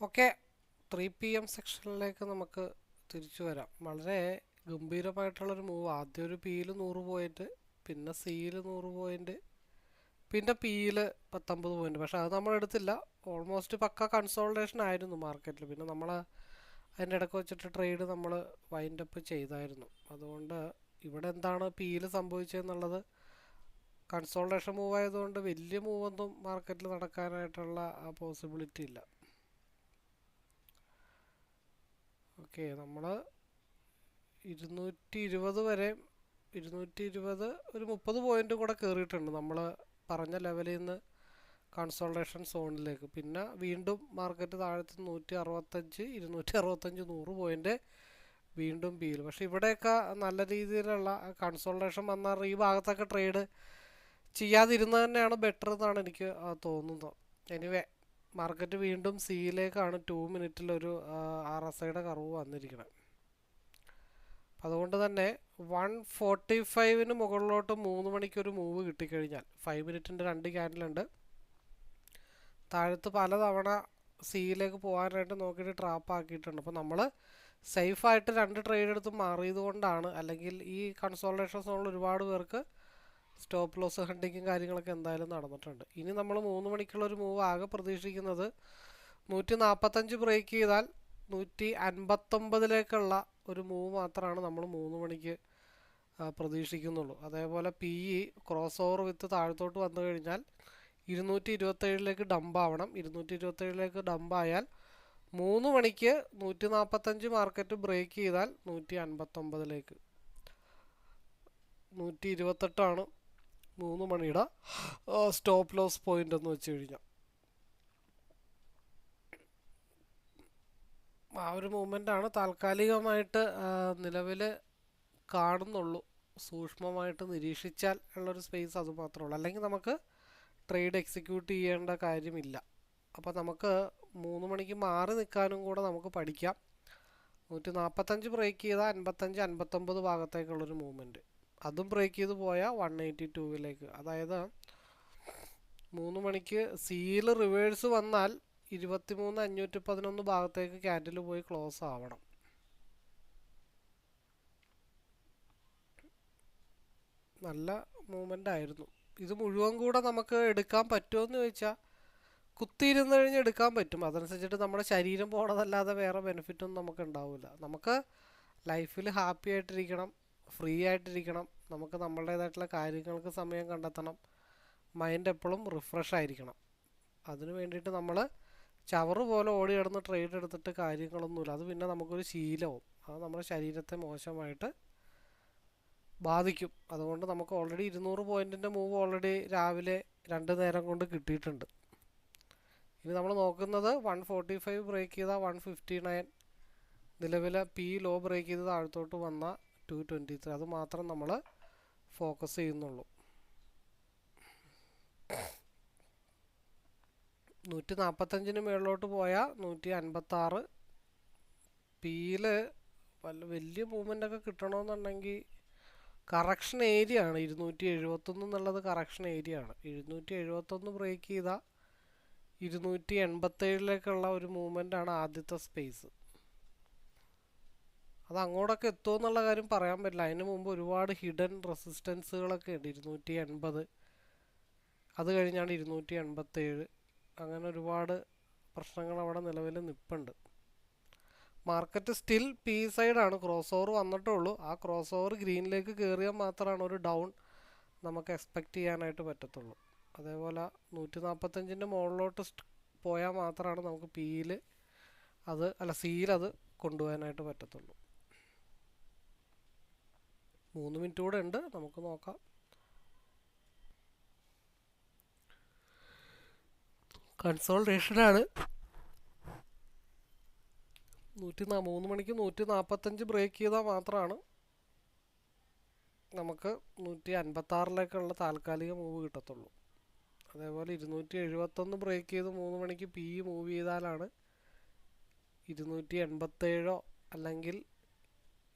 Okay three P M സെക്ഷനിലേക്ക് നമുക്ക് തിരിച്ചു വരാം. വളരെ ഗംഭീരമായിട്ടുള്ളൊരു മൂവ് ആദ്യം ഒരു പിയിൽ നൂറ് പോയിന്റ് പിന്നെ സിയിൽ നൂറ് പോയിന്റ് പിന്നെ പിയിൽ പത്തൊമ്പത് പോയിന്റ് പക്ഷേ അത് നമ്മൾ എടുത്തില്ല. ഓൾമോസ്റ്റ് പക്ക കൺസോൾട്ടേഷൻ ആയിരുന്നു മാർക്കറ്റിൽ പിന്നെ നമ്മൾ അതിന്റെ ഇടയ്ക്ക് വെച്ചിട്ട് ട്രേഡ് നമ്മൾ വൈൻഡ് അപ്പ് ചെയ്തായിരുന്നു. അതുകൊണ്ട് ഇവിടെ എന്താണ് പിയിൽ സംഭവിച്ചതെന്നുള്ളത്? കൺസോൾട്ടേഷൻ മൂവ് ആയതുകൊണ്ട് വലിയ മൂവൊന്നും മാർക്കറ്റിൽ നടക്കാനായിട്ടുള്ള ആ പോസിബിലിറ്റി ഇല്ല. ഓക്കെ നമ്മൾ ഇരുന്നൂറ്റി ഇരുപത് വരെ ഇരുന്നൂറ്റി ഇരുപത് ഒരു മുപ്പത് പോയിന്റ് കൂടെ കയറിയിട്ടുണ്ട് നമ്മൾ പറഞ്ഞ ലെവലിൽ നിന്ന് കൺസോൾട്ടേഷൻ സോണിലേക്ക് പിന്നെ വീണ്ടും മാർക്കറ്റ് താഴത്ത് നൂറ്റി അറുപത്തഞ്ച് ഇരുന്നൂറ്റി അറുപത്തഞ്ച് നൂറ് പോയിന്റ് വീണ്ടും ബിയിൽ പക്ഷെ ഇവിടെയൊക്കെ നല്ല രീതിയിലുള്ള കൺസോൾട്ടേഷൻ വന്നാൽ ഈ ഭാഗത്തൊക്കെ ട്രേഡ് ചെയ്യാതിരുന്നത് തന്നെയാണ് ബെറ്റർ എന്നാണ് എനിക്ക് തോന്നുന്നത്. എനിവേ മാർക്കറ്റ് വീണ്ടും സിയിലേക്കാണ് ടു മിനിറ്റിലൊരു ആർ എസ് ഐയുടെ കറവ് വന്നിരിക്കുന്നത് അതുകൊണ്ട് തന്നെ വൺ ഫോർട്ടി ഫൈവിന് മുകളിലോട്ട് മൂന്ന് മണിക്കൊരു മൂവ് കിട്ടിക്കഴിഞ്ഞാൽ ഫൈവ് മിനിറ്റിന്റെ രണ്ട് ക്യാൻഡിലുണ്ട് താഴത്ത് പലതവണ സിയിലേക്ക് പോകാനായിട്ട് നോക്കിയിട്ട് ട്രാപ്പ് ആക്കിയിട്ടുണ്ട്. അപ്പോൾ നമ്മൾ സേഫായിട്ട് രണ്ട് ട്രേഡ് എടുത്ത് മാറിയത് കൊണ്ടാണ് അല്ലെങ്കിൽ ഈ കൺസോൾട്ടേഷൻ സോണിൽ ഒരുപാട് പേർക്ക് സ്റ്റോപ്പ് ലോസ് ഹണ്ടിങ്ങും കാര്യങ്ങളൊക്കെ എന്തായാലും നടന്നിട്ടുണ്ട്. ഇനി നമ്മൾ മൂന്ന് മണിക്കുള്ള ഒരു മൂവ് ആകെ പ്രതീക്ഷിക്കുന്നത് നൂറ്റി നാൽപ്പത്തഞ്ച് ബ്രേക്ക് ചെയ്താൽ നൂറ്റി അൻപത്തൊമ്പതിലേക്കുള്ള ഒരു മൂവ് മാത്രമാണ് നമ്മൾ മൂന്ന് മണിക്ക് പ്രതീക്ഷിക്കുന്നുള്ളൂ. അതേപോലെ P E cross over with താഴത്തോട്ട് വന്നു കഴിഞ്ഞാൽ ഇരുന്നൂറ്റി ഇരുപത്തേഴിലേക്ക് ഡമ്പാവണം ഇരുന്നൂറ്റി ഇരുപത്തേഴിലേക്ക് ഡമ്പായാൽ മൂന്ന് മണിക്ക് നൂറ്റി നാൽപ്പത്തഞ്ച് മാർക്കറ്റ് ബ്രേക്ക് ചെയ്താൽ നൂറ്റി അൻപത്തൊമ്പതിലേക്ക് നൂറ്റി ഇരുപത്തെട്ടാണ് മൂന്ന് മണിയുടെ സ്റ്റോപ്പ് ലോസ് പോയിന്റ് എന്ന് വെച്ച് കഴിഞ്ഞാൽ ആ ഒരു മൂവ്മെന്റ് ആണ് താൽക്കാലികമായിട്ട് നിലവിൽ കാണുന്നുള്ളൂ. സൂക്ഷ്മമായിട്ട് നിരീക്ഷിച്ചാൽ ഉള്ളൊരു സ്പേസ് അത് മാത്രമേ ഉള്ളൂ. അല്ലെങ്കിൽ നമുക്ക് ട്രേഡ് എക്സിക്യൂട്ട് ചെയ്യേണ്ട കാര്യമില്ല. അപ്പോൾ നമുക്ക് മൂന്ന് മണിക്ക് മാറി നിൽക്കാനും കൂടെ നമുക്ക് പഠിക്കാം. നൂറ്റി നാൽപ്പത്തഞ്ച് ബ്രേക്ക് ചെയ്താൽ അൻപത്തഞ്ച് അൻപത്തൊമ്പത് ഭാഗത്തേക്കുള്ളൊരു മൂവ്മെന്റ് അതും ബ്രേക്ക് ചെയ്ത് പോയാൽ വൺ എയ്റ്റി ടൂവിലേക്ക് അതായത് മൂന്ന് മണിക്ക് സിയിൽ റിവേഴ്സ് വന്നാൽ ഇരുപത്തിമൂന്ന് അഞ്ഞൂറ്റി പതിനൊന്ന് ഭാഗത്തേക്ക് ക്യാൻഡിൽ പോയി ക്ലോസ് ആവണം. നല്ല മൂവ്മെന്റ് ആയിരുന്നു. ഇത് മുഴുവൻ കൂടെ നമുക്ക് എടുക്കാൻ പറ്റുമോ ചോദിച്ചാൽ കുത്തിയിരുന്ന് കഴിഞ്ഞ് എടുക്കാൻ പറ്റും. അതനുസരിച്ചിട്ട് നമ്മുടെ ശരീരം പോണതല്ലാതെ വേറെ ബെനിഫിറ്റൊന്നും നമുക്ക് ഉണ്ടാവില്ല നമുക്ക് ലൈഫിൽ ഹാപ്പി ആയിട്ടിരിക്കണം. ഫ്രീ ആയിട്ടിരിക്കണം നമുക്ക് നമ്മളുടേതായിട്ടുള്ള കാര്യങ്ങൾക്ക് സമയം കണ്ടെത്തണം. മൈൻഡ് എപ്പോഴും റിഫ്രഷ് ആയിരിക്കണം. അതിനു വേണ്ടിയിട്ട് നമ്മൾ ചവറ് പോലെ ഓടി കിടന്ന് ട്രേഡ് എടുത്തിട്ട് കാര്യങ്ങളൊന്നുമില്ല. അത് പിന്നെ നമുക്കൊരു ശീലവും. അത് നമ്മുടെ ശരീരത്തെ മോശമായിട്ട് ബാധിക്കും. അതുകൊണ്ട് നമുക്ക് ഓൾറെഡി ഇരുന്നൂറ് പോയിന്റിന്റെ മൂവ് ഓൾറെഡി രാവിലെ രണ്ട് നേരം കൊണ്ട് കിട്ടിയിട്ടുണ്ട്. ഇനി നമ്മൾ നോക്കുന്നത് വൺ ഫോർട്ടി ഫൈവ് ബ്രേക്ക് ചെയ്താൽ വൺ ഫിഫ്റ്റി നയൻ നിലവിലെ പി ലോ ബ്രേക്ക് ചെയ്ത് താഴത്തോട്ട് വന്ന ടു ട്വന്റി ത്രീ അത് മാത്രം നമ്മൾ ഫോക്കസ് ചെയ്യുന്നുള്ളൂ. നൂറ്റി നാൽപ്പത്തഞ്ചിന് മുകളിലോട്ട് പോയാൽ നൂറ്റി അൻപത്താറ് പിയിൽ വല്ല വലിയ മൂവ്മെന്റ് ഒക്കെ കിട്ടണമെന്നുണ്ടെങ്കിൽ കറക്ഷൻ ഏരിയ ആണ്. ഇരുന്നൂറ്റി എഴുപത്തൊന്ന് എന്നുള്ളത് കറക്ഷൻ ഏരിയ ആണ്. എഴുന്നൂറ്റി എഴുപത്തൊന്ന് ബ്രേക്ക് ചെയ്താൽ ഇരുന്നൂറ്റി എൺപത്തേഴിലേക്കുള്ള ഒരു മൂവ്മെന്റ് ആണ് ആദ്യത്തെ സ്പേസ് അത് അങ്ങോട്ടൊക്കെ എത്തുമോ എന്നുള്ള കാര്യം പറയാൻ പറ്റില്ല. അതിന് മുമ്പ് ഒരുപാട് ഹിഡൻ റെസിസ്റ്റൻസുകളൊക്കെ ഉണ്ട്. ഇരുന്നൂറ്റി എൺപത് അത് കഴിഞ്ഞാണ് ഇരുന്നൂറ്റി എൺപത്തേഴ് അങ്ങനെ ഒരുപാട് പ്രശ്നങ്ങൾ അവിടെ നിലവിൽ നിൽപ്പുണ്ട് മാർക്കറ്റ് സ്റ്റിൽ പി സൈഡാണ് ക്രോസ് ഓവർ വന്നിട്ടേ ഉള്ളൂ. ആ ക്രോസ് ഓവർ ഗ്രീനിലേക്ക് കയറിയാൽ മാത്രമാണ് ഒരു ഡൗൺ നമുക്ക് എക്സ്പെക്റ്റ് ചെയ്യാനായിട്ട് പറ്റത്തുള്ളൂ. അതേപോലെ നൂറ്റി നാൽപ്പത്തഞ്ചിന്റെ മുകളിലോട്ട് പോയാൽ മാത്രമാണ് നമുക്ക് പിയിൽ അത് അല്ല സിയിൽ അത് കൊണ്ടുപോകാനായിട്ട് പറ്റത്തുള്ളൂ. മൂന്ന് മിനിറ്റ് കൂടെ ഉണ്ട്. നമുക്ക് നോക്കാം. കൺസോൾട്ടേഷനാണ്. നൂറ്റി മൂന്ന് മണിക്ക് നൂറ്റി നാൽപ്പത്തഞ്ച് ബ്രേക്ക് ചെയ്താൽ മാത്രമാണ് നമുക്ക് നൂറ്റി അൻപത്താറിലേക്കുള്ള താൽക്കാലിക മൂവ് കിട്ടത്തുള്ളൂ. അതേപോലെ ഇരുന്നൂറ്റി എഴുപത്തൊന്ന് ബ്രേക്ക് ചെയ്ത് മൂന്ന് മണിക്ക് പി മൂവ് ചെയ്താലാണ് ഇരുന്നൂറ്റി എൺപത്തേഴോ അല്ലെങ്കിൽ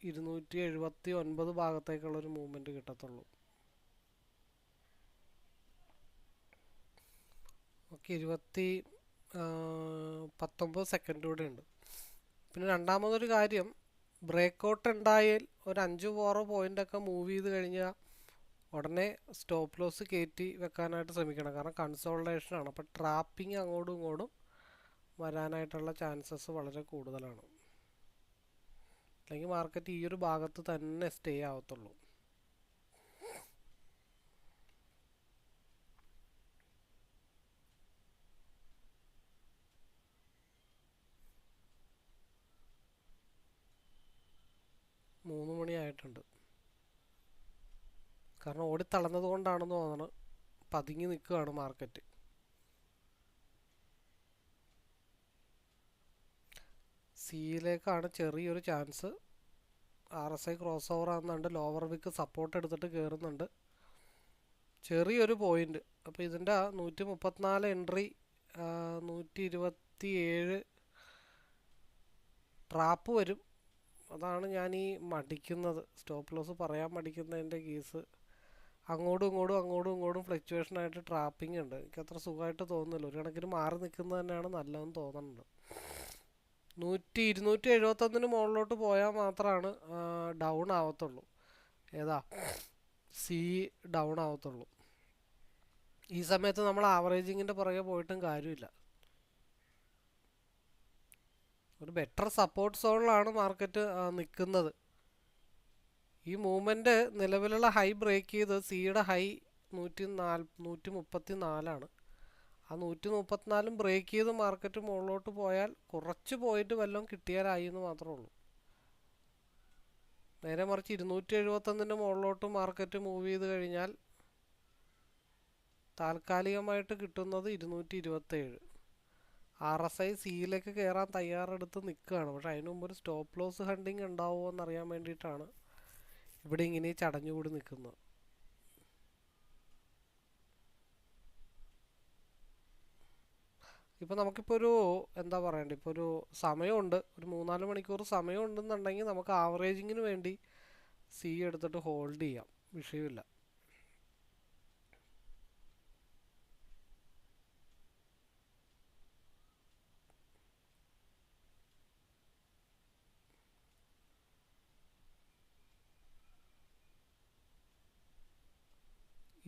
ഇരുന്നൂറ്റി എഴുപത്തി ഒൻപത് ഭാഗത്തേക്കുള്ള ഒരു മൂവ്മെന്റ് കിട്ടത്തുള്ളൂ. ഓക്കെ ഇരുപത്തി പത്തൊമ്പത് സെക്കൻഡ് കൂടെ ഉണ്ട്. പിന്നെ രണ്ടാമതൊരു കാര്യം ബ്രേക്ക് ഔട്ട് ഉണ്ടായാൽ ഒരു അഞ്ച് പോറോ പോയിന്റൊക്കെ മൂവ് ചെയ്ത് കഴിഞ്ഞാൽ ഉടനെ സ്റ്റോപ്പ് ലോസ് കയറ്റി വെക്കാനായിട്ട് ശ്രമിക്കണം. കാരണം കൺസോൾട്ടേഷനാണ് അപ്പോൾ ട്രാപ്പിംഗ് അങ്ങോട്ടും ഇങ്ങോട്ടും വരാനായിട്ടുള്ള ചാൻസസ് വളരെ കൂടുതലാണ്. അല്ലെങ്കിൽ മാർക്കറ്റ് ഈ ഒരു ഭാഗത്ത് തന്നെ സ്റ്റേ ആവത്തുള്ളൂ. മൂന്ന് മണിയായിട്ടുണ്ട് കാരണം ഓടി തളർന്നത് കൊണ്ടാണെന്ന് തോന്നണം പതുങ്ങി നിൽക്കുകയാണ് മാർക്കറ്റ് സിയിലേക്കാണ് ചെറിയൊരു chance R S I cross over ആകുന്നുണ്ട് ലോവർ വിക്ക് സപ്പോർട്ട് എടുത്തിട്ട് കയറുന്നുണ്ട് ചെറിയൊരു പോയിന്റ് അപ്പോൾ ഇതിന്റെ നൂറ്റി മുപ്പത്തിനാല് എൻട്രി നൂറ്റി ഇരുപത്തി ഏഴ് ട്രാപ്പ് വരും. അതാണ് ഞാൻ ഈ മടിക്കുന്നത്. സ്റ്റോപ്പ് ലോസ് പറയാൻ മടിക്കുന്നതിന്റെ കേസ് അങ്ങോട്ടും ഇങ്ങോട്ടും അങ്ങോട്ടും ഇങ്ങോട്ടും ഫ്ലക്ച്വേഷൻ ആയിട്ട് ട്രാപ്പിംഗ് ഉണ്ട്. എനിക്ക് അത്ര സുഖമായിട്ട് തോന്നുന്നില്ല. ഒരു കണക്കിന് മാറി നിൽക്കുന്നത് തന്നെയാണ് നല്ലതെന്ന് തോന്നുന്നുണ്ട്. നൂറ്റി ഇരുന്നൂറ്റി എഴുപത്തൊന്നിന് മുകളിലോട്ട് പോയാൽ മാത്രമാണ് ഡൗൺ ആവത്തുള്ളൂ. ഏതാ? സി ഡൗൺ ആവത്തുള്ളൂ. ഈ സമയത്ത് നമ്മൾ ആവറേജിങ്ങിന്റെ പുറകെ പോയിട്ടും കാര്യമില്ല. ഒരു ബെറ്റർ സപ്പോർട്ട് സോണിലാണ് മാർക്കറ്റ് നിൽക്കുന്നത്. ഈ മൂവ്മെന്റ് നിലവിലുള്ള ഹൈ ബ്രേക്ക് ചെയ്ത് സിയുടെ ഹൈ നൂറ്റി നാല് നൂറ്റി മുപ്പത്തി നാലാണ് ആ നൂറ്റി മുപ്പത്തിനാലും ബ്രേക്ക് ചെയ്ത് മാർക്കറ്റ് മുകളിലോട്ട് പോയാൽ കുറച്ച് പോയിട്ട് വല്ലതും കിട്ടിയാലായി എന്ന് മാത്രമേ ഉള്ളൂ. നേരെ മറിച്ച് ഇരുന്നൂറ്റി എഴുപത്തൊന്നിന്റെ മുകളിലോട്ട് മാർക്കറ്റ് മൂവ് ചെയ്ത് കഴിഞ്ഞാൽ താൽക്കാലികമായിട്ട് കിട്ടുന്നത് ഇരുന്നൂറ്റി ഇരുപത്തേഴ് ആർ എസ് ഐ സിയിലേക്ക് കയറാൻ തയ്യാറെടുത്ത് നിൽക്കുകയാണ്. പക്ഷേ അതിനു മുമ്പ് ഒരു സ്റ്റോപ്പ് ലോസ് ഹണ്ടിങ് ഉണ്ടാവുമോ എന്നറിയാൻ വേണ്ടിയിട്ടാണ് ഇവിടെ ഇങ്ങനെ ചടഞ്ഞുകൂടി നിൽക്കുന്നത്. ഇപ്പോൾ നമുക്കിപ്പോൾ ഒരു എന്താ പറയണ്ടേ ഇപ്പോൾ ഒരു സമയമുണ്ട് ഒരു മൂന്നാൽ മണിക്കൂർ സമയമുണ്ടെന്നുണ്ടെങ്കിൽ നമുക്ക് ആവറേജിങ്ങിന് വേണ്ടി സി എടുത്തിട്ട് ഹോൾഡ് ചെയ്യാം വിഷയമില്ല.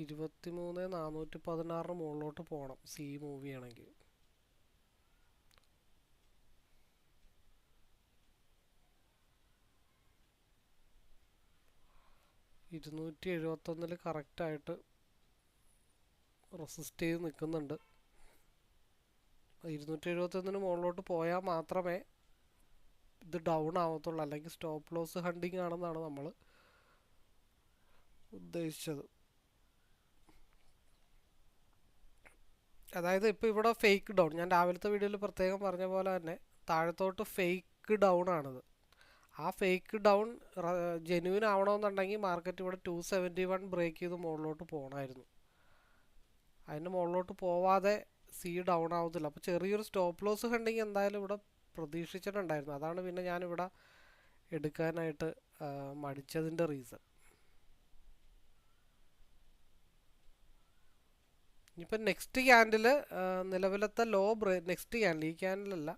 ഇരുപത്തി മൂന്ന് നാനൂറ്റി പതിനാറിന് മുകളിലോട്ട് പോകണം സി മൂവ് ചെയ്യണമെങ്കിൽ ഇരുന്നൂറ്റി എഴുപത്തൊന്നിൽ കറക്റ്റായിട്ട് റെസിസ്റ്റ് ചെയ്ത് നിൽക്കുന്നുണ്ട് ഇരുന്നൂറ്റി എഴുപത്തൊന്നിന് മുകളിലോട്ട് പോയാൽ മാത്രമേ ഇത് ഡൗൺ ആവത്തുള്ളൂ. അല്ലെങ്കിൽ സ്റ്റോപ്പ് ലോസ് ഹണ്ടിങ് ആണെന്നാണ് നമ്മൾ ഉദ്ദേശിച്ചത്. അതായത് ഇപ്പോൾ ഇവിടെ ഫേക്ക് ഡൗൺ ഞാൻ രാവിലത്തെ വീഡിയോയിൽ പ്രത്യേകം പറഞ്ഞ പോലെ തന്നെ താഴത്തോട്ട് ഫേക്ക് ഡൗൺ ആണിത്. ആ ഫേക്ക് ഡൗൺ ജെനുവിൻ ആവണമെന്നുണ്ടെങ്കിൽ മാർക്കറ്റ് ഇവിടെ ടു സെവന്റി വൺ ബ്രേക്ക് ചെയ്ത് മുകളിലോട്ട് പോകണമായിരുന്നു അതിന് മുകളിലോട്ട് പോവാതെ സി ഡൗൺ ആവത്തില്ല അപ്പോൾ ചെറിയൊരു സ്റ്റോപ്പ് ലോസ് കണ്ടെങ്കിൽ എന്തായാലും ഇവിടെ പ്രതീക്ഷിച്ചിട്ടുണ്ടായിരുന്നു. അതാണ് പിന്നെ ഞാനിവിടെ എടുക്കാനായിട്ട് മടിച്ചതിന്റെ റീസൺ ഇനിയിപ്പോൾ നെക്സ്റ്റ് ക്യാൻഡിൽ നിലവിലത്തെ ലോ ബ്രേ നെക്സ്റ്റ് ക്യാൻഡിൽ ഈ ക്യാൻഡിലല്ല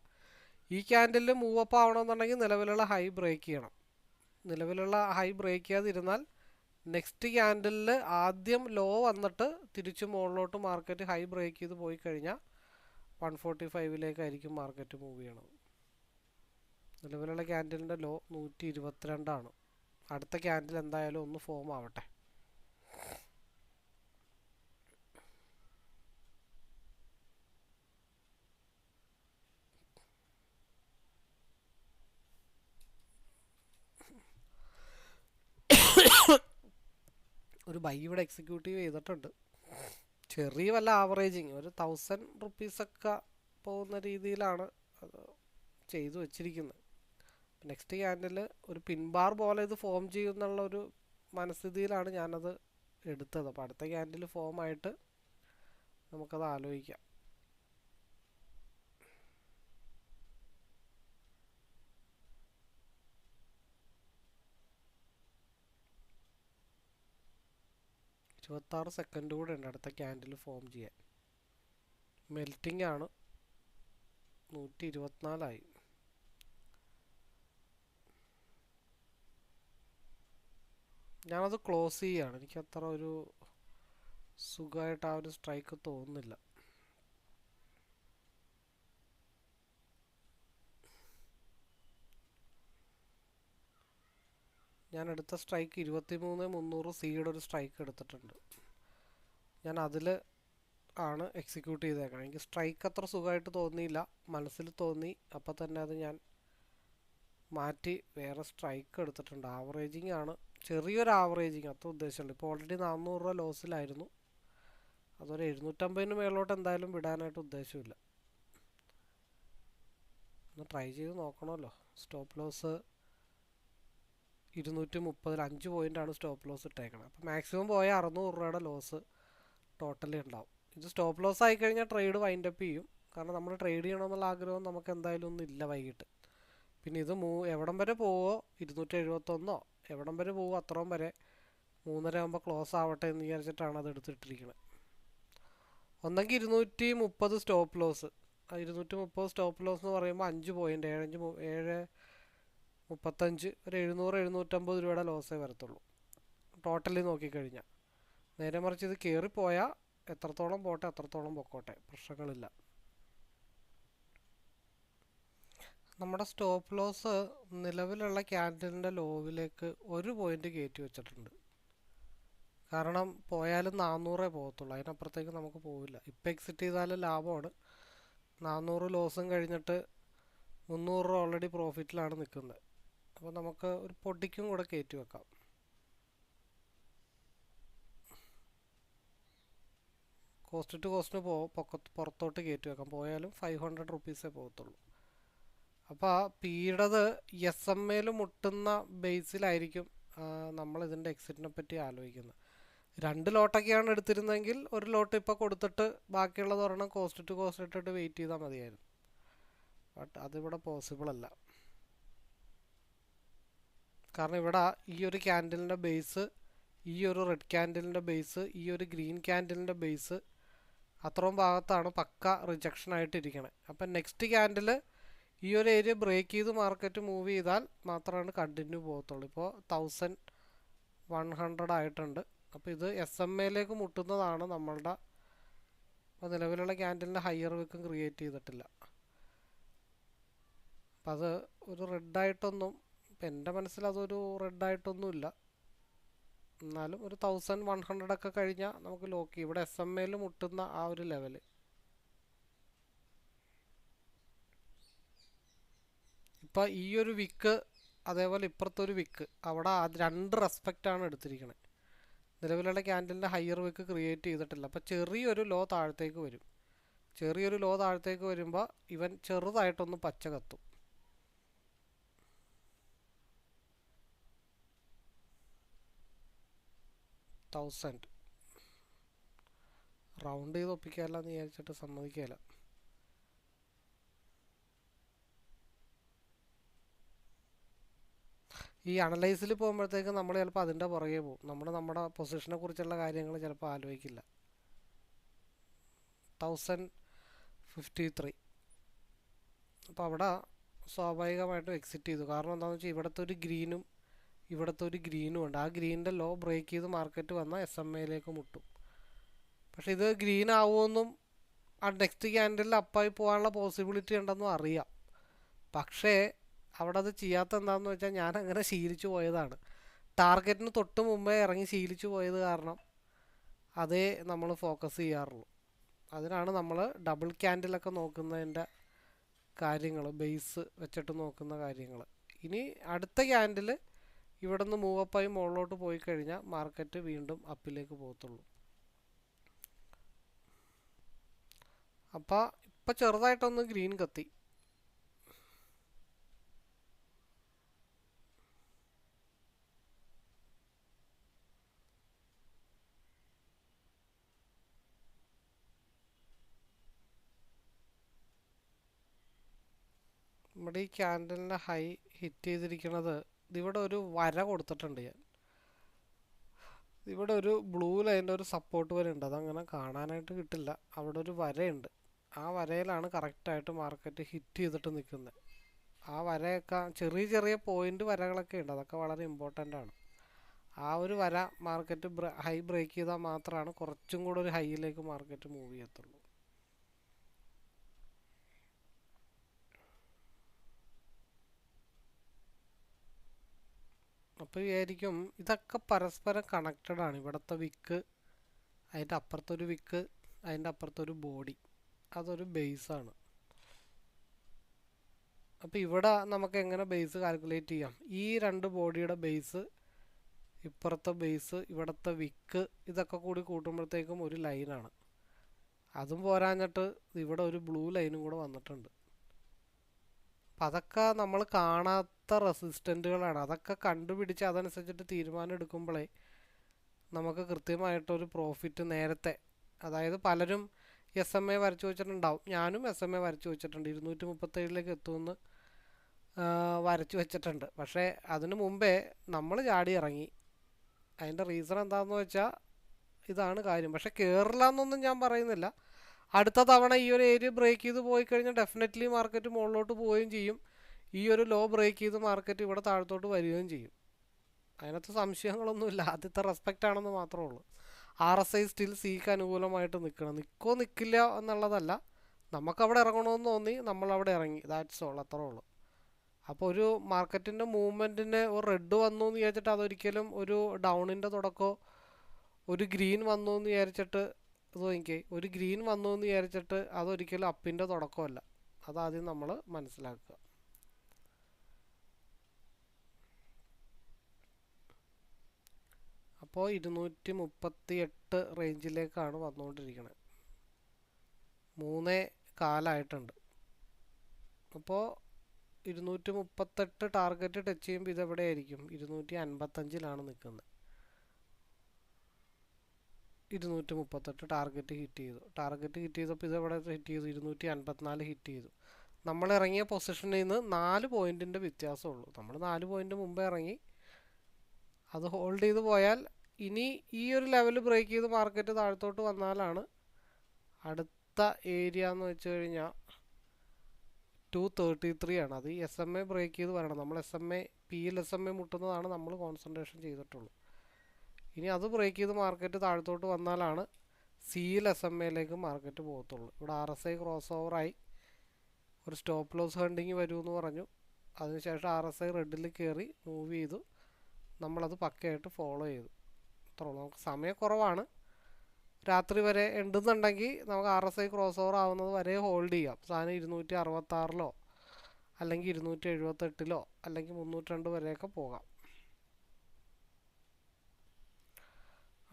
ഈ ക്യാൻഡിൽ മൂവ് അപ്പ് ആവണമെന്നുണ്ടെങ്കിൽ നിലവിലുള്ള ഹൈ ബ്രേക്ക് ചെയ്യണം. നിലവിലുള്ള ഹൈ ബ്രേക്ക് ചെയ്യാതിരുന്നാൽ നെക്സ്റ്റ് ക്യാൻഡിലിൽ ആദ്യം ലോ വന്നിട്ട് തിരിച്ച് മുകളിലോട്ട് മാർക്കറ്റ് ഹൈ ബ്രേക്ക് ചെയ്ത് പോയി കഴിഞ്ഞാൽ വൺ ഫോർട്ടി ഫൈവിലേക്കായിരിക്കും മാർക്കറ്റ് മൂവ് ചെയ്യണത്. നിലവിലുള്ള ക്യാൻഡിലിന്റെ ലോ നൂറ്റി ഇരുപത്തിരണ്ടാണ്. അടുത്ത ക്യാൻഡിൽ എന്തായാലും ഒന്ന് ഫോം ആവട്ടെ ഒരു ബൈ ഇവിടെ എക്സിക്യൂട്ടീവ് ചെയ്തിട്ടുണ്ട്. ചെറിയ വല്ല ആവറേജിങ് ഒരു തൗസൻഡ് റുപ്പീസൊക്കെ പോകുന്ന രീതിയിലാണ് അത് ചെയ്തു വച്ചിരിക്കുന്നത്. നെക്സ്റ്റ് ക്യാൻഡിൽ ഒരു പിൻബാർ പോലെ ഇത് ഫോം ചെയ്യുമെന്നുള്ള ഒരു മനസ്ഥിതിയിലാണ് ഞാനത് എടുത്തത്. അപ്പോൾ അടുത്ത ക്യാൻഡിൽ ഫോമായിട്ട് നമുക്കത് ആലോചിക്കാം. ഇരുപത്താറ് സെക്കൻഡ് കൂടെ ഉണ്ട് അടുത്ത ക്യാൻഡിൽ ഫോം ചെയ്യാൻ. മെൽറ്റിംഗ് ആണ്. നൂറ്റി ഇരുപത്തിനാലായി ഞാനത് ക്ലോസ് ചെയ്യാണ്. എനിക്ക് അത്ര ഒരു സുഖമായിട്ട് ആ ഒരു സ്ട്രൈക്ക് തോന്നുന്നില്ല. ഞാൻ എടുത്ത സ്ട്രൈക്ക് ഇരുപത്തി മൂന്ന് മുന്നൂറ് സിയുടെ ഒരു സ്ട്രൈക്ക് എടുത്തിട്ടുണ്ട്. ഞാൻ അതിൽ ആണ് എക്സിക്യൂട്ട് ചെയ്തേക്കണം. എനിക്ക് സ്ട്രൈക്ക് അത്ര സുഖമായിട്ട് തോന്നിയില്ല. മനസ്സിൽ തോന്നി. അപ്പോൾ തന്നെ അത് ഞാൻ മാറ്റി വേറെ സ്ട്രൈക്ക് എടുത്തിട്ടുണ്ട്. ആവറേജിങ് ആണ്. ചെറിയൊരു ആവറേജിങ് അത്ര ഉദ്ദേശമുള്ളൂ ഇപ്പോൾ ഓൾറെഡി നാനൂറ് രൂപ ലോസിലായിരുന്നു അതൊരു എഴുന്നൂറ്റമ്പതിന് മേലോട്ട് എന്തായാലും വിടാനായിട്ട് ഉദ്ദേശമില്ല ഒന്ന് ട്രൈ ചെയ്ത് നോക്കണമല്ലോ. സ്റ്റോപ്പ് ലോസ് ഇരുന്നൂറ്റി മുപ്പതിൽ അഞ്ച് പോയിന്റാണ് സ്റ്റോപ്പ് ലോസ് ഇട്ടേക്കുന്നത് അപ്പോൾ മാക്സിമം പോയ അറുന്നൂറ് രൂപയുടെ ലോസ് ടോട്ടലി ഉണ്ടാവും ഇത് സ്റ്റോപ്പ് ലോസ് ആയി കഴിഞ്ഞാൽ ട്രേഡ് വൈൻഡ് അപ്പ് ചെയ്യും. കാരണം നമ്മൾ ട്രേഡ് ചെയ്യണമെന്നുള്ള ആഗ്രഹം നമുക്ക് എന്തായാലും ഒന്നും ഇല്ല വൈകിട്ട്. പിന്നെ ഇത് മൂ എവിടം വരെ പോവോ? ഇരുന്നൂറ്റി എഴുപത്തൊന്നോ എവിടം വരെ പോവോ? അത്രയും വരെ മൂന്നര ആകുമ്പോൾ ക്ലോസ് ആവട്ടെ എന്ന് വിചാരിച്ചിട്ടാണ് അത് എടുത്തിട്ടിരിക്കുന്നത് ഒന്നെങ്കിൽ ഇരുന്നൂറ്റി മുപ്പത് സ്റ്റോപ്പ് ലോസ് ഇരുന്നൂറ്റി മുപ്പത് സ്റ്റോപ്പ് ലോസ് എന്ന് പറയുമ്പോൾ അഞ്ച് പോയിന്റ് ഏഴഞ്ച് ഏഴ് മുപ്പത്തഞ്ച് ഒരു എഴുന്നൂറ് എഴുന്നൂറ്റമ്പത് രൂപയുടെ ലോസേ വരത്തുള്ളൂ. ടോട്ടലി നോക്കിക്കഴിഞ്ഞാൽ നേരെ മറിച്ച് ഇത് കയറിപ്പോയാൽ എത്രത്തോളം പോട്ടെ അത്രത്തോളം പൊക്കോട്ടെ. പ്രശ്നങ്ങളില്ല. നമ്മുടെ സ്റ്റോപ്പ് ലോസ് നിലവിലുള്ള ക്യാൻഡലിന്റെ ലോവിലേക്ക് ഒരു പോയിന്റ് കയറ്റി വെച്ചിട്ടുണ്ട്. കാരണം പോയാലും നാനൂറേ പോകത്തുള്ളൂ. അതിനപ്പുറത്തേക്ക് നമുക്ക് പോവില്ല. ഇപ്പം എക്സിറ്റ് ചെയ്താലും ലാഭമാണ്. നാനൂറ് ലോസും കഴിഞ്ഞിട്ട് മുന്നൂറ് രൂപ ഓൾറെഡി പ്രോഫിറ്റിലാണ് നിൽക്കുന്നത്. അപ്പോൾ നമുക്ക് ഒരു പൊടിക്കും കൂടെ കയറ്റി വെക്കാം. കോസ്റ്റ് ടു കോസ്റ്റിന് പോ പുറത്തോട്ട് കയറ്റി വെക്കാം. പോയാലും ഫൈവ് ഹൺഡ്രഡ് റുപ്പീസേ പോകത്തുള്ളൂ. അപ്പോൾ ആ പീഡത് എസ് എം എയിൽ മുട്ടുന്ന ബേസിലായിരിക്കും നമ്മൾ ഇതിന്റെ എക്സിറ്റിനെ പറ്റി ആലോചിക്കുന്നത്. രണ്ട് ലോട്ടൊക്കെയാണ് എടുത്തിരുന്നെങ്കിൽ ഒരു ലോട്ട് ഇപ്പോൾ കൊടുത്തിട്ട് ബാക്കിയുള്ളത് ഒരെണ്ണം കോസ്റ്റ് ടു കോസ്റ്റ് ഇട്ടിട്ട് വെയിറ്റ് ചെയ്താൽ മതിയായിരുന്നു. ബട്ട് അതിവിടെ പോസിബിൾ അല്ല. കാരണം ഇവിടെ ഈ ഒരു ക്യാൻഡിലിന്റെ ബേസ് ഈ ഒരു റെഡ് ക്യാൻഡിലിന്റെ ബേസ് ഈ ഒരു ഗ്രീൻ ക്യാൻഡിലിന്റെ ബേസ് അത്രയും ഭാഗത്താണ് പക്ക റിജക്ഷൻ ആയിട്ട് ഇരിക്കണത് അപ്പം നെക്സ്റ്റ് ക്യാൻഡിൽ ഈ ഒരു ഏരിയ ബ്രേക്ക് ചെയ്ത് മാർക്കറ്റ് മൂവ് ചെയ്താൽ മാത്രമാണ് കണ്ടിന്യൂ പോകത്തുള്ളൂ. ഇപ്പോൾ തൗസൻഡ് വൺ ഹൺഡ്രഡ് ആയിട്ടുണ്ട്. അപ്പോൾ ഇത് എസ് എം എയിലേക്ക് മുട്ടുന്നതാണ് നമ്മളുടെ ഇപ്പോൾ നിലവിലുള്ള ക്യാൻഡിലിന്റെ ഹയർ വിക്കും ക്രിയേറ്റ് ചെയ്തിട്ടില്ല. അപ്പം അത് ഒരു റെഡായിട്ടൊന്നും ഇപ്പം എന്റെ മനസ്സിൽ അതൊരു റെഡായിട്ടൊന്നുമില്ല എന്നാലും ഒരു തൗസൻഡ് വൺ ഹൺഡ്രഡ് ഒക്കെ കഴിഞ്ഞാൽ നമുക്ക് ലോക്ക് ഇവിടെ എസ് എം എയിൽ മുട്ടുന്ന ആ ഒരു ലെവൽ ഇപ്പം ഈ ഒരു വിക്ക് അതേപോലെ ഇപ്പുറത്തെ ഒരു വിക്ക് അവിടെ രണ്ട് റെസ്പെക്റ്റാണ് എടുത്തിരിക്കുന്നത് നിലവിലുള്ള ക്യാൻഡലിന്റെ ഹയർ വിക്ക് ക്രിയേറ്റ് ചെയ്തിട്ടില്ല. അപ്പോൾ ചെറിയൊരു ലോ താഴത്തേക്ക് വരും. ചെറിയൊരു ലോ താഴത്തേക്ക് വരുമ്പോൾ ഇവൻ ചെറുതായിട്ടൊന്ന് പച്ച കത്തും. തൗസൻഡ് റൗണ്ട് ചെയ്ത് ഒപ്പിക്കാറില്ല എന്ന് വിചാരിച്ചിട്ട് സമ്മതിക്കുകയില്ല ഈ അനലൈസിൽ പോകുമ്പോഴത്തേക്ക് നമ്മൾ ചിലപ്പോൾ അതിന്റെ പുറകെ പോകും. നമ്മൾ നമ്മുടെ പൊസിഷനെ കുറിച്ചുള്ള കാര്യങ്ങൾ ചിലപ്പോൾ ആലോചിക്കില്ല. തൗസൻഡ് ഫിഫ്റ്റി ത്രീ അപ്പോൾ അവിടെ സ്വാഭാവികമായിട്ടും എക്സിറ്റ് ചെയ്തു. കാരണം എന്താണെന്ന് വെച്ചാൽ ഇവിടുത്തെ ഒരു ഗ്രീനും ഇവിടുത്തെ ഒരു ഗ്രീനും ഉണ്ട്. ആ ഗ്രീനിന്റെ ലോ ബ്രേക്ക് ചെയ്ത് മാർക്കറ്റ് വന്നാൽ എസ് എം എയിലേക്ക് മുട്ടും. പക്ഷെ ഇത് ഗ്രീൻ ആവുമെന്നും ആ നെക്സ്റ്റ് ക്യാൻഡലിൽ അപ്പായി പോകാനുള്ള പോസിബിലിറ്റി ഉണ്ടെന്നും അറിയാം. പക്ഷേ അവിടെ അത് ചെയ്യാത്ത എന്താണെന്ന് വെച്ചാൽ ഞാൻ അങ്ങനെ ശീലിച്ചു പോയതാണ്. ടാർഗറ്റിന് തൊട്ട് മുമ്പേ ഇറങ്ങി ശീലിച്ചു പോയത് കാരണം അതേ നമ്മൾ ഫോക്കസ് ചെയ്യാറുള്ളൂ. അതിനാണ് നമ്മൾ ഡബിൾ ക്യാൻഡിലൊക്കെ നോക്കുന്നതിന്റെ കാര്യങ്ങൾ ബേസ് വെച്ചിട്ട് നോക്കുന്ന കാര്യങ്ങൾ. ഇനി അടുത്ത ക്യാൻഡിൽ ഇവിടെ നിന്ന് മൂവപ്പായി മുകളിലോട്ട് പോയി കഴിഞ്ഞാൽ മാർക്കറ്റ് വീണ്ടും അപ്പിലേക്ക് പോകത്തുള്ളൂ. അപ്പോൾ ഇപ്പം ചെറുതായിട്ടൊന്ന് ഗ്രീൻ കത്തി. നമ്മുടെ ഈ ക്യാൻഡലിന്റെ ഹൈ ഹിറ്റ് ചെയ്തിരിക്കുന്നത് ഇവിടെ ഒരു വര കൊടുത്തിട്ടുണ്ട് ഞാൻ. ഇവിടെ ഒരു ബ്ലൂ ലൈന്റെ ഒരു സപ്പോർട്ട് വരെ ഉണ്ട്. അതങ്ങനെ കാണാനായിട്ട് കിട്ടില്ല. അവിടെ ഒരു വരയുണ്ട്. ആ വരയിലാണ് കറക്റ്റായിട്ട് മാർക്കറ്റ് ഹിറ്റ് ചെയ്തിട്ട് നിൽക്കുന്നത് ആ വരയൊക്കെ ചെറിയ ചെറിയ പോയിന്റ് വരകളൊക്കെ ഉണ്ട്. അതൊക്കെ വളരെ ഇമ്പോർട്ടന്റ് ആണ്. ആ ഒരു വര മാർക്കറ്റ് ഹൈ ബ്രേക്ക് ചെയ്താൽ മാത്രമാണ് കുറച്ചും കൂടെ ഒരു ഹൈയിലേക്ക് മാർക്കറ്റ് മൂവ് ചെയ്യത്തുള്ളൂ. അപ്പോൾ വിചാരിക്കും ഇതൊക്കെ പരസ്പരം കണക്റ്റഡ് ആണ്. ഇവിടുത്തെ വിക്ക് അതിന്റെ അപ്പുറത്തൊരു വിക്ക് അതിന്റെ അപ്പുറത്തൊരു ബോഡി അതൊരു ബേസാണ് അപ്പോൾ ഇവിടെ നമുക്ക് എങ്ങനെ ബേസ് കാൽക്കുലേറ്റ് ചെയ്യാം? ഈ രണ്ട് ബോഡിയുടെ ബേസ് ഇപ്പുറത്തെ ബേസ് ഇവിടുത്തെ വിക്ക് ഇതൊക്കെ കൂടി കൂട്ടുമ്പോഴത്തേക്കും ഒരു ലൈനാണ് അതും പോരാഞ്ഞിട്ട് ഇവിടെ ഒരു ബ്ലൂ ലൈനും കൂടെ വന്നിട്ടുണ്ട്. അപ്പം അതൊക്കെ നമ്മൾ കാണാത്ത റെസിസ്റ്റന്റുകളാണ്. അതൊക്കെ കണ്ടുപിടിച്ച് അതനുസരിച്ചിട്ട് തീരുമാനം എടുക്കുമ്പോഴേ നമുക്ക് കൃത്യമായിട്ടൊരു പ്രോഫിറ്റ് നേരത്തെ അതായത് പലരും എസ് എം എ വരച്ചു വെച്ചിട്ടുണ്ടാവും. ഞാനും എസ് എം എ വരച്ചു വെച്ചിട്ടുണ്ട്. ഇരുന്നൂറ്റി മുപ്പത്തേഴിലേക്ക് എത്തുമെന്ന് വരച്ചു വെച്ചിട്ടുണ്ട്. പക്ഷേ അതിനു മുമ്പേ നമ്മൾ ചാടി ഇറങ്ങി അതിന്റെ റീസൺ എന്താണെന്ന് വെച്ചാൽ ഇതാണ് കാര്യം. പക്ഷേ കയറില്ല എന്നൊന്നും ഞാൻ പറയുന്നില്ല. അടുത്ത തവണ ഈ ഒരു ഏരിയ ബ്രേക്ക് ചെയ്ത് പോയി കഴിഞ്ഞാൽ ഡെഫിനറ്റ്ലി മാർക്കറ്റ് മുകളിലോട്ട് പോവുകയും ചെയ്യും. ഈ ഒരു ലോ ബ്രേക്ക് ചെയ്ത് മാർക്കറ്റ് ഇവിടെ താഴത്തോട്ട് വരികയും ചെയ്യും. അതിനകത്ത് സംശയങ്ങളൊന്നുമില്ല. ആദ്യത്തെ റെസ്പെക്റ്റ് ആണെന്ന് മാത്രമേ ഉള്ളൂ. ആർ എസ് ഐ സ്റ്റിൽ സിക്ക് അനുകൂലമായിട്ട് നിൽക്കണം. നിൽക്കോ നിൽക്കില്ല എന്നുള്ളതല്ല. നമുക്കവിടെ ഇറങ്ങണമെന്ന് തോന്നി നമ്മളവിടെ ഇറങ്ങി. ദാറ്റ്സ് ഓൾ അത്രേ ഉള്ളൂ. അപ്പോൾ ഒരു മാർക്കറ്റിന്റെ മൂവ്മെന്റിന് ഒരു റെഡ് വന്നു എന്ന് വിചാരിച്ചിട്ട് അതൊരിക്കലും ഒരു ഡൗണിന്റെ തുടക്കമോ ഒരു ഗ്രീൻ വന്നു എന്ന് വിചാരിച്ചിട്ട് ഇത് നോക്കിക്കേ ഒരു ഗ്രീൻ വന്നു എന്ന് വിചാരിച്ചിട്ട് അതൊരിക്കലും അപ്പിന്റെ തുടക്കമല്ല. അതാദ്യം നമ്മൾ മനസ്സിലാക്കുക. അപ്പോൾ ഇരുന്നൂറ്റി മുപ്പത്തി എട്ട് റേഞ്ചിലേക്കാണ് വന്നുകൊണ്ടിരിക്കുന്നത് മൂന്നേ കാലായിട്ടുണ്ട്. അപ്പോൾ ഇരുന്നൂറ്റി മുപ്പത്തെട്ട് ടാർഗറ്റ് ടച്ച് ചെയ്യുമ്പോൾ ഇതെവിടെയായിരിക്കും? ഇരുന്നൂറ്റി അൻപത്തഞ്ചിലാണ് നിൽക്കുന്നത് ഇരുന്നൂറ്റി മുപ്പത്തെട്ട് ടാർഗറ്റ് ഹിറ്റ് ചെയ്തു. ടാർഗറ്റ് ഹിറ്റ് ചെയ്തപ്പോൾ ഇതെവിടെ ഹിറ്റ് ചെയ്തു? ഇരുന്നൂറ്റി അൻപത്തിനാല് ഹിറ്റ് ചെയ്തു. നമ്മൾ ഇറങ്ങിയ പൊസിഷനിൽ നിന്ന് നാല് പോയിന്റിന്റെ വ്യത്യാസമുള്ളൂ നമ്മൾ നാല് പോയിന്റ് മുമ്പേ ഇറങ്ങി. അത് ഹോൾഡ് ചെയ്ത് പോയാൽ ഇനി ഈ ഒരു ലെവൽ ബ്രേക്ക് ചെയ്ത് മാർക്കറ്റ് താഴത്തോട്ട് വന്നാലാണ് അടുത്ത ഏരിയ എന്ന് വെച്ച് കഴിഞ്ഞാൽ ടു തേർട്ടി ത്രീ ആണ്. അത് എസ് എം എ ബ്രേക്ക് ചെയ്ത് വരണം. നമ്മൾ S M A P L S M A മുട്ടുന്നതാണ് നമ്മൾ കോൺസെൻട്രേഷൻ ചെയ്തിട്ടുള്ളൂ. ഇനി അത് ബ്രേക്ക് ചെയ്ത് മാർക്കറ്റ് താഴത്തോട്ട് വന്നാലാണ് സിയിൽ എസ് എം എയിലേക്ക് മാർക്കറ്റ് പോകത്തുള്ളൂ. ഇവിടെ ആർ എസ് ഐ ക്രോസ് ഓവറായി ഒരു സ്റ്റോപ്പ് ലോസ് ഹണ്ടിങ് വരുമെന്ന് പറഞ്ഞു. അതിനുശേഷം ആർ എസ് ഐ റെഡിൽ കയറി മൂവ് ചെയ്തു. നമ്മളത് പക്കയായിട്ട് ഫോളോ ചെയ്തു. അത്ര നമുക്ക് സമയക്കുറവാണ് രാത്രി വരെ ഉണ്ടെന്നുണ്ടെങ്കിൽ നമുക്ക് R S I cross over ആവുന്നത് വരെ ഹോൾഡ് ചെയ്യാം. സാധനം ഇരുന്നൂറ്റി അറുപത്താറിലോ അല്ലെങ്കിൽ ഇരുന്നൂറ്റി എഴുപത്തെട്ടിലോ അല്ലെങ്കിൽ മുന്നൂറ്റി രണ്ട് വരെയൊക്കെ പോകാം.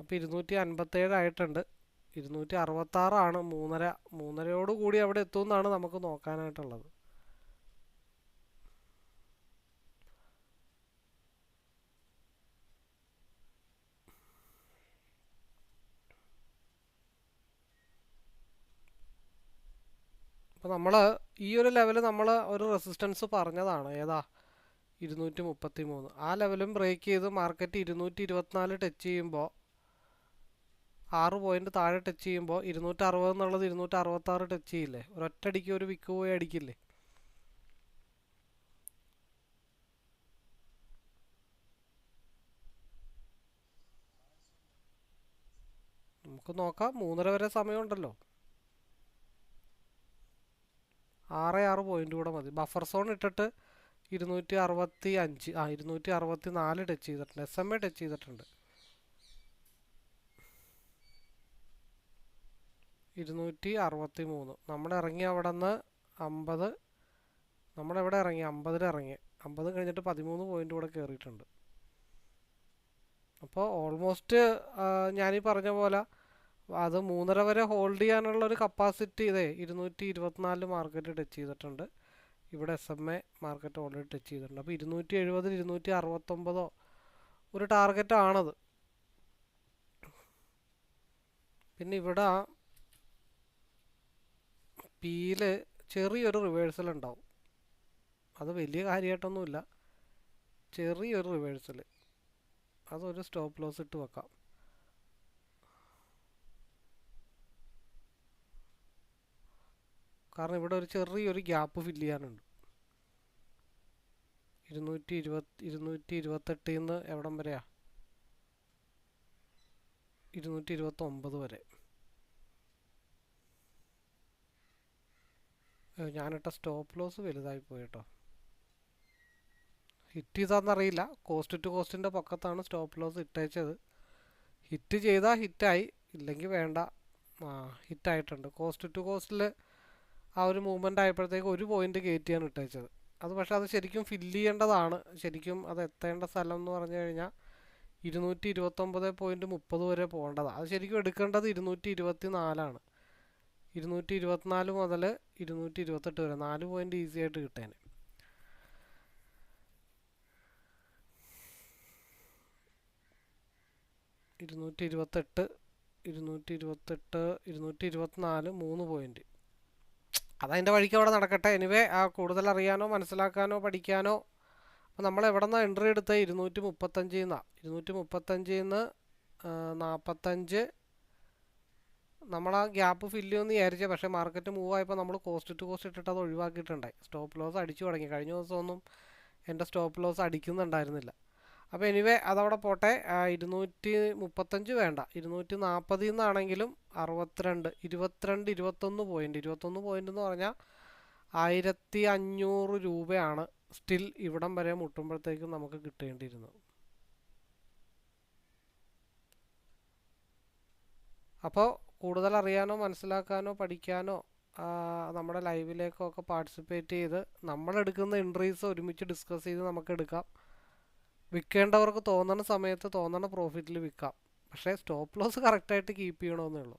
അപ്പോൾ ഇരുന്നൂറ്റി അൻപത്തേഴ് ആയിട്ടുണ്ട്. ഇരുന്നൂറ്റി അറുപത്താറാണ് മൂന്നര. മൂന്നരയോട് കൂടി അവിടെ എത്തുമെന്നാണ് നമുക്ക് നോക്കാനായിട്ടുള്ളത്. അപ്പോൾ നമ്മൾ ഈ ഒരു ലെവൽ നമ്മൾ ഒരു റെസിസ്റ്റൻസ് പറഞ്ഞതാണ്. ഏതാ? ഇരുന്നൂറ്റി മുപ്പത്തി മൂന്ന് ആ ലെവലും ബ്രേക്ക് ചെയ്ത് മാർക്കറ്റ് ഇരുന്നൂറ്റി ഇരുപത്തിനാല് ടച്ച് ചെയ്യുമ്പോൾ ആറ് പോയിന്റ് താഴെ ടച്ച് ചെയ്യുമ്പോൾ ഇരുന്നൂറ്റി അറുപത് എന്നുള്ളത് ഇരുന്നൂറ്റി അറുപത്താറ് ടച്ച് ചെയ്യില്ലേ? ഒരൊറ്റടിക്ക് ഒരു വിക്ക് പോയി അടിക്കില്ലേ? നമുക്ക് നോക്കാം. മൂന്നര വരെ സമയമുണ്ടല്ലോ. ആറ് ആറ് പോയിന്റ് കൂടെ മതി. ബഫർ സോൺ ഇട്ടിട്ട് ഇരുന്നൂറ്റി അറുപത്തി അഞ്ച് ആ ഇരുന്നൂറ്റി അറുപത്തി നാല് ടച്ച് ചെയ്തിട്ടുണ്ട്. എസ് എം എ ടച്ച് ചെയ്തിട്ടുണ്ട്. ഇരുന്നൂറ്റി അറുപത്തി മൂന്ന് നമ്മൾ ഇറങ്ങി അവിടെ നിന്ന് അമ്പത് നമ്മളെവിടെ ഇറങ്ങി? അമ്പതിൽ ഇറങ്ങി. അമ്പത് കഴിഞ്ഞിട്ട് പതിമൂന്ന് പോയിന്റ് കൂടെ കയറിയിട്ടുണ്ട് അപ്പോൾ ഓൾമോസ്റ്റ് ഞാനീ പറഞ്ഞ പോലെ അത് മൂന്നര വരെ ഹോൾഡ് ചെയ്യാനുള്ള ഒരു കപ്പാസിറ്റി ഇതേ ഇരുന്നൂറ്റി ഇരുപത്തിനാലിൽ മാർക്കറ്റ് ടച്ച് ചെയ്തിട്ടുണ്ട്. ഇവിടെ S M A market already touch ചെയ്തിട്ടുണ്ട്. അപ്പോൾ ഇരുന്നൂറ്റി എഴുപതിൽ ഇരുന്നൂറ്റി അറുപത്തൊമ്പതോ ഒരു ടാർഗറ്റാണത് പിന്നെ ഇവിടെ പിയിൽ ചെറിയൊരു റിവേഴ്സൽ ഉണ്ടാവും അത് വലിയ കാര്യമായിട്ടൊന്നുമില്ല ചെറിയൊരു റിവേഴ്സൽ അതൊരു സ്റ്റോപ്പ് ലോസ് ഇട്ട് വെക്കാം. കാരണം ഇവിടെ ഒരു ചെറിയൊരു ഗ്യാപ്പ് ഫില്ല് ചെയ്യാനുണ്ട്. ഇരുന്നൂറ്റി ഇരുപത്തി ഇരുന്നൂറ്റി ഇരുപത്തെട്ടിൽ നിന്ന് എവിടം വരെയാ? ഇരുന്നൂറ്റി ഇരുപത്തൊമ്പത് വരെ. ഞാനിട്ട സ്റ്റോപ്പ് ലോസ് വലുതായി പോയി കേട്ടോ ഹിറ്റ് ചെയ്താന്നറിയില്ല കോസ്റ്റ് ടു കോസ്റ്റിന്റെ പക്കത്താണ് സ്റ്റോപ്പ് ലോസ് ഇട്ടയച്ചത് ഹിറ്റ് ചെയ്താൽ ഹിറ്റായി ഇല്ലെങ്കിൽ വേണ്ട. ആ ഹിറ്റായിട്ടുണ്ട് കോസ്റ്റ് ടു കോസ്റ്റിൽ ആ ഒരു മൂവ്മെന്റ് ആയപ്പോഴത്തേക്ക് ഒരു പോയിന്റ് കയറ്റിയാണ് ഇട്ടയച്ചത് അത് പക്ഷേ അത് ശരിക്കും ഫില്ല് ചെയ്യേണ്ടതാണ്. ശരിക്കും അത് എത്തേണ്ട സ്ഥലം എന്ന് പറഞ്ഞു കഴിഞ്ഞാൽ ഇരുന്നൂറ്റി ഇരുപത്തൊമ്പത് പോയിന്റ് മുപ്പത് വരെ പോകേണ്ടതാണ് അത് ശരിക്കും എടുക്കേണ്ടത് ഇരുന്നൂറ്റി ഇരുപത്തി നാലാണ് ഇരുന്നൂറ്റി ഇരുപത്തിനാല് മുതൽ ഇരുന്നൂറ്റി ഇരുപത്തെട്ട് വരെ. നാല് പോയിന്റ് ഈസി ആയിട്ട് കിട്ടാന്. ഇരുന്നൂറ്റി ഇരുപത്തെട്ട് ഇരുന്നൂറ്റി ഇരുപത്തെട്ട് ഇരുന്നൂറ്റി ഇരുപത്തിനാല് മൂന്ന് പോയിന്റ് അതതിന്റെ വഴിക്ക് അവിടെ നടക്കട്ടെ. എനിവേ ആ കൂടുതൽ അറിയാനോ മനസ്സിലാക്കാനോ പഠിക്കാനോ അപ്പോൾ നമ്മൾ എവിടെ നിന്നാണ് എൻട്രി എടുത്തത് ഇരുന്നൂറ്റി മുപ്പത്തഞ്ചിൽ നിന്നാണ് ഇരുന്നൂറ്റി മുപ്പത്തഞ്ചിൽ നിന്ന് നാൽപ്പത്തഞ്ച് നമ്മൾ ആ ഗ്യാപ്പ് ഫില്ല് ചെയ്യുമെന്ന് വിചാരിച്ചത് പക്ഷേ മാർക്കറ്റ് മൂവ് ആയപ്പോൾ നമ്മൾ കോസ്റ്റ് ടു കോസ്റ്റ് ഇട്ടിട്ട് അത് ഒഴിവാക്കിയിട്ടുണ്ടായി. സ്റ്റോപ്പ് ലോസ് അടിച്ചു തുടങ്ങി. കഴിഞ്ഞ ദിവസമൊന്നും എന്റെ സ്റ്റോപ്പ് ലോസ് അടിക്കുന്നുണ്ടായിരുന്നില്ല. അപ്പോൾ എനിവേ അതവിടെ പോട്ടെ. ഇരുന്നൂറ്റി മുപ്പത്തഞ്ച് വേണ്ട. ഇരുന്നൂറ്റി നാൽപ്പതിൽ നിന്നാണെങ്കിലും അറുപത്തിരണ്ട് ഇരുപത്തിരണ്ട് ഇരുപത്തൊന്ന് പോയിന്റ് ഇരുപത്തൊന്ന് പോയിന്റ് എന്ന് പറഞ്ഞാൽ ആയിരത്തി അഞ്ഞൂറ് രൂപയാണ് സ്റ്റിൽ ഇവിടം വരെ മുട്ടുമ്പോഴത്തേക്കും നമുക്ക് കിട്ടേണ്ടിയിരുന്നത്. അപ്പോൾ കൂടുതൽ അറിയാനോ മനസ്സിലാക്കാനോ പഠിക്കാനോ നമ്മുടെ ലൈവിലേക്കോ ഒക്കെ പാർട്ടിസിപ്പേറ്റ് ചെയ്ത് നമ്മളെടുക്കുന്ന എൻട്രീസ് ഒരുമിച്ച് ഡിസ്കസ് ചെയ്ത് നമുക്ക് എടുക്കാം വിൽക്കേണ്ടവർക്ക് തോന്നുന്ന സമയത്ത് തോന്നുന്ന പ്രോഫിറ്റിൽ വിൽക്കാം. പക്ഷേ സ്റ്റോപ്പ് ലോസ് കറക്റ്റായിട്ട് കീപ്പ് ചെയ്യണമെന്നേ ഉള്ളൂ.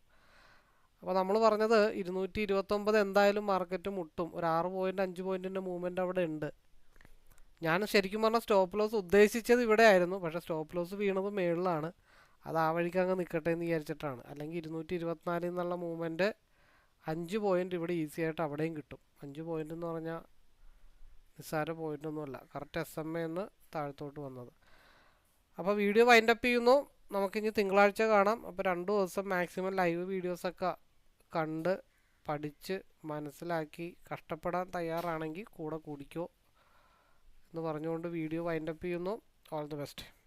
അപ്പോൾ നമ്മൾ പറഞ്ഞത് ഇരുന്നൂറ്റി ഇരുപത്തൊമ്പത് എന്തായാലും മാർക്കറ്റ് മുട്ടും. ഒരു ആറ് പോയിന്റ് അഞ്ച് പോയിന്റിന്റെ മൂവ്മെന്റ് അവിടെ ഉണ്ട്. ഞാൻ ശരിക്കും പറഞ്ഞാൽ സ്റ്റോപ്പ് ലോസ് ഉദ്ദേശിച്ചത് ഇവിടെ ആയിരുന്നു പക്ഷേ സ്റ്റോപ്പ് ലോസ് വീണത് മേളിലാണ്. അത് ആ വഴിക്ക് അങ്ങ് നിൽക്കട്ടെ എന്ന് വിചാരിച്ചിട്ടാണ്. അല്ലെങ്കിൽ ഇരുന്നൂറ്റി ഇരുപത്തിനാലിൽ നിന്നുള്ള മൂവ്മെന്റ് അഞ്ച് പോയിന്റ് ഇവിടെ ഈസി ആയിട്ട് അവിടെയും കിട്ടും. അഞ്ച് പോയിന്റ് എന്ന് പറഞ്ഞാൽ നിസ്സാര പോയിന്റ് ഒന്നുമല്ല കറക്റ്റ് എസ് എം എന്ന് താഴത്തോട്ട് വന്നത്. അപ്പോൾ വീഡിയോ വൈൻഡപ്പ് ചെയ്യുന്നു. നമുക്കിനി തിങ്കളാഴ്ച കാണാം. അപ്പോൾ രണ്ട് ദിവസം മാക്സിമം ലൈവ് വീഡിയോസൊക്കെ കണ്ട് പഠിച്ച് മനസ്സിലാക്കി കഷ്ടപ്പെടാൻ തയ്യാറാണെങ്കിൽ കൂടെ കൂടിക്കോ എന്ന് പറഞ്ഞുകൊണ്ട് വീഡിയോ വൈൻഡപ്പ് ചെയ്യുന്നു. All the best